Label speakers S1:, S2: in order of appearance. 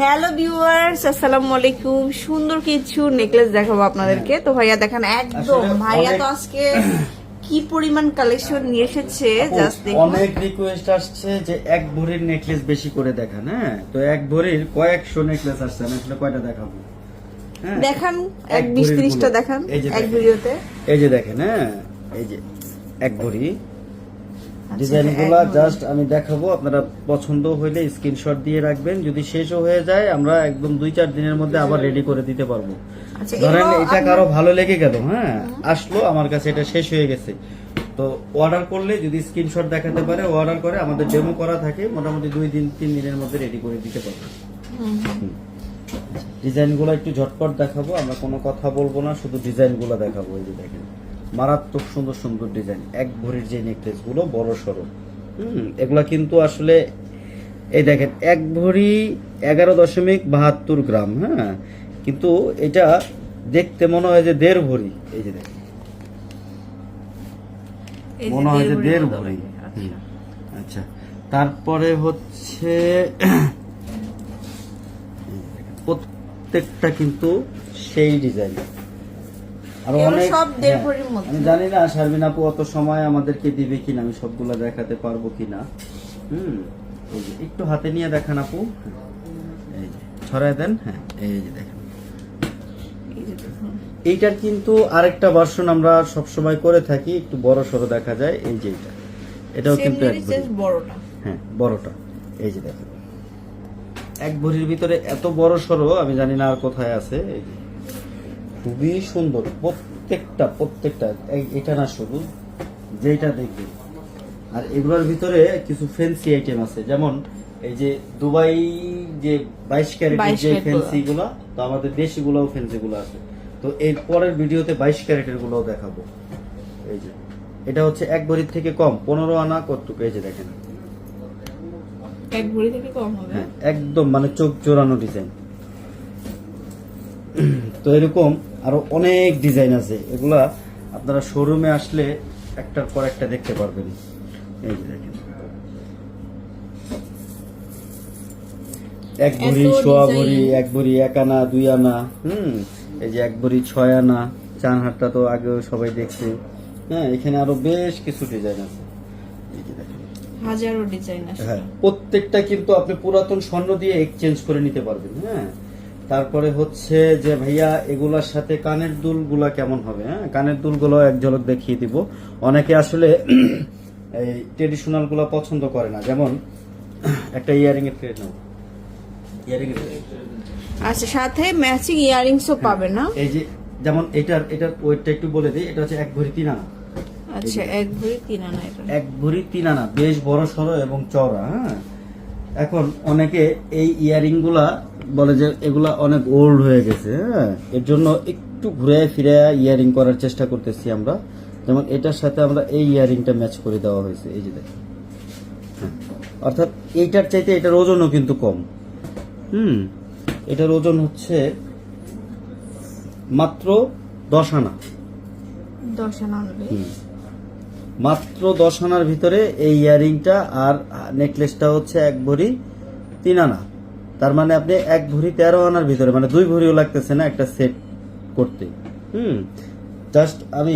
S1: Hello viewers আসসালামু আলাইকুম। সুন্দর কিছু নেকলেস দেখাবো আপনাদেরকে। তো ভাইয়া দেখেন একদম। ভাইয়া তো আজকে কি পরিমাণ কালেকশন নিয়ে এসেছে জাস্ট দেখুন।
S2: অনেক রিকোয়েস্ট আসছে যে এক ভরির নেকলেস বেশি করে দেখান হ্যাঁ? তো এক ভরির কয়েকশো নেকলেস আসছে আমি আসলে কয়টা দেখাবো? হ্যাঁ?
S1: দেখান এক বিশ ত্রিশটা। দেখান এক। ভিডিওতে।
S2: এই যে দেখেন হ্যাঁ? এই যে এক ভরি।
S1: আচ্ছা,
S2: ডিজাইন একগুলা
S1: ভরি।
S2: জাস্ট আমি দেখাবো আপনারা পছন্দ হইলে স্ক্রিনশট দিয়ে রাখবেন। যদি শেষও হয়ে যায় আমরা একদম দুই চার দিনের মধ্যে আবার রেডি করে দিতে পারব।
S1: আচ্ছা,
S2: ধরেন এটা কারও ভালো লেগে গেল হ্যাঁ? আসলো আমার কাছে এটা শেষ হয়ে গেছে। তো অর্ডার করলে যদি স্ক্রিনশট দেখাতে পারে অর্ডার করে আমাদের ডেমো করা থাকে মোটামুটি দুই দিন তিন দিনের মধ্যে রেডি করে দিতে পারব। ডিজাইনগুলো একটু ঝটপট দেখাবো আমরা কোনো কথা বলব না শুধু ডিজাইনগুলো দেখাবো এই যে দেখেন। মারাত্মক সুন্দর সুন্দর ডিজাইন এক ভরির যে নেকলেসগুলো বড় সড়ো। হুম। এগুলা কিন্তু আসলে এই দেখেন এক ভরি এগারো দশমিক বাহাত্তর গ্রাম হ্যাঁ? কিন্তু এটা দেখতে মনে হয় যে দেড় ভরি এই যে দেখেন। মনে হয় যে
S1: দেড়
S2: ভরি।
S1: আচ্ছা।
S2: আচ্ছা। তারপরে হচ্ছে প্রত্যেকটা কিন্তু সেই ডিজাইন আর অনেক
S1: সব দেড়
S2: হ্যাঁ,
S1: ভরির মধ্যে।
S2: আমি জানি না শারমিন আপু অত সময় আমাদেরকে দিবে কিনা আমি সবগুলো দেখাতে পারব কিনা। হুম একটু হাতে নিয়ে দেখান আপু। এই যে ছড়ায় দেন হ্যাঁ এই যে দেখেন। এইটার কিন্তু আরেকটা ভার্সন আমরা সব সময় করে থাকি একটু বড় সড়ো দেখা যায় এই যে এটা এটাও কিন্তু এক
S1: বড়টা।
S2: হ্যাঁ বড়টা। এই যে দেখেন। এক ভরির ভিতরে এত বড় সড়ো আমি জানি না আর কোথায় আছে এই যে। খুবই সুন্দর। প্রত্যেকটা প্রত্যেকটা এটা না শুধু যেটা দেখবে আর এগুলোর ভিতরে কিছু ফ্যান্সি আইটেম আছে। যেমন এই যে দুবাই যে বাইশ ক্যারেটের যে। ফ্যান্সি গুলো। তো আমাদের দেশি গুলোও ফ্যান্সি গুলো আছে। তো এর পরের ভিডিওতে বাইশ ক্যারেটের গুলোও দেখাবো। এই যে এটা হচ্ছে এক ভরির থেকে কম পনেরো আনা কতটুকু? এই যে দেখেন।
S1: এক ভরি থেকে কম হবে?
S2: হ্যাঁ একদম মানে চোখ জোড়ানো ডিজাইন তো এরকম আরও অনেক ডিজাইন আছে। এগুলা আপনারা শোরুমে আসলে একটার পর একটা দেখতে পারবেন। এই যে দেখেন। এক ভরি সোয়া ভরি এক ভরি এক আনা দুই আনা হুম এই যে এক ভরি ছয় আনা চার হাটটা তো আগেও সবাই দেখছে। হ্যাঁ এখানে আরও বেশ কিছু ডিজাইন আছে।
S1: হাজারো ডিজাইন আছে
S2: হ্যাঁ প্রত্যেকটা কিন্তু আপনি পুরাতন স্বর্ণ দিয়ে এক্সচেঞ্জ করে নিতে পারবেন। হ্যাঁ তারপরে হচ্ছে যে ভাইয়া এগুলার সাথে কানের দুলগুলা কেমন হবে হ্যাঁ? কানের দুলগুলো এক ঝলক দেখিয়ে দিব। অনেকে আসলে এই ট্রেডিশনালগুলা পছন্দ করে না। যেমন একটা ইয়ারিং এর ট্রেড নাও। ইয়ারিং এর
S1: আচ্ছা সাথে ম্যাচিং ইয়ারিংসও পাবে না?
S2: এই যে যেমন এটার এটার ওয়েটটা একটু বলে দিই। এটা হচ্ছে এক ভরি তিন আনা।
S1: আচ্ছা এক ভরি তিন আনা এটা।
S2: এক ভরি তিন আনা বেশ বড় সড়ো এবং চওড়া হ্যাঁ? এখন অনেকে এই ইয়ারিংগুলা বলে যে এগুলা অনেক ওল্ড হয়ে গেছে হ্যাঁ? এর জন্য একটু ঘুরে ফিরে ইয়ারিং করার চেষ্টা করতেছি আমরা। যেমন এটার সাথে আমরা এই ইয়ারিংটা ম্যাচ করে দেওয়া হয়েছে এই যে দেখেন। হ্যাঁ। অর্থাৎ এইটার চাইতে এটার ওজনও কিন্তু কম। হুম? এটার ওজন হচ্ছে মাত্র দশ আনা।
S1: দশ আনা
S2: মাত্র দশ আনার ভিতরে এই ইয়ারিংটা আর নেকলেসটা হচ্ছে এক ভরি তিন আনা। তার মানে আপনি এক ভরি তেরো আনার ভিতরে মানে দুই ভরিও লাগতেছে না একটা সেট করতে। হুম। জাস্ট আমি